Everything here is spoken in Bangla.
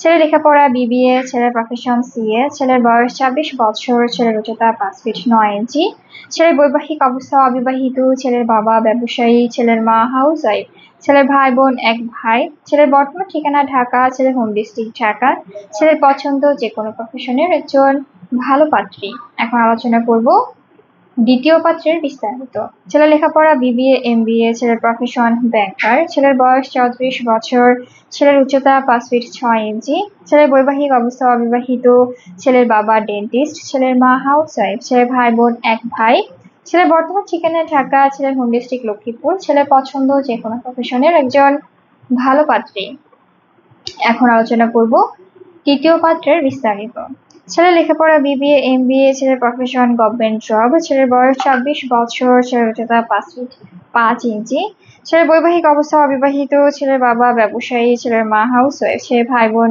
ছেলে লেখাপড়া বিবিএ ছেলের প্রফেশন সিএ ছেলের বয়স ছাব্বিশ বছর, ছেলের উচ্চতা পাঁচ ফিট নয় ইঞ্চি ছেলের বৈবাহিক অবস্থা অবিবাহিত, ছেলের বাবা ব্যবসায়ী, ছেলের মা হাউস ওয়াইফ ছেলের ভাই বোন এক ভাই, ছেলের বর্তমান ঠিকানা ঢাকা, ছেলের হোম ডিস্ট্রিক্ট ঢাকা, ছেলের পছন্দ যে কোনো প্রফেশনের একজন ভালো পাত্রী। এখন আলোচনা করব দ্বিতীয় পাত্রের বিস্তারিত। ছেলে লেখাপড়া, বিবিএ এম বিএ ছেলের প্রফেশন ব্যাংকার ছেলের বয়স চৌত্রিশ বছর, ছেলের উচ্চতা পাঁচ ফিট ছয় ইঞ্চি ছেলের বৈবাহিক অবস্থা অবিবাহিত, ছেলের বাবা ডেন্টিস্ট ছেলের মা হাউস ওয়াইফ ছেলের ভাই বোন এক ভাই, ছেলের বর্তমান ঠিকানা ঢাকা, ছেলের হোম ডিস্ট্রিক্ট লক্ষ্মীপুর, ছেলের পছন্দ যে কোনো প্রফেশনের একজন ভালো পাত্রী। এখন আলোচনা করব তৃতীয় পাত্রের বিস্তারিত। ছেলের লেখাপড়া, বিবিএ এম বিএ ছেলের প্রফেশন গভর্নমেন্ট জব ছেলের বয়স চব্বিশ বছর, ছেলের উচ্চতা পাঁচ ফিট পাঁচ ইঞ্চি, ছেলের বৈবাহিক অবস্থা অবিবাহিত, ছেলের বাবা ব্যবসায়ী, ছেলের মা হাউস ওয়াইফ ছেলের ভাই বোন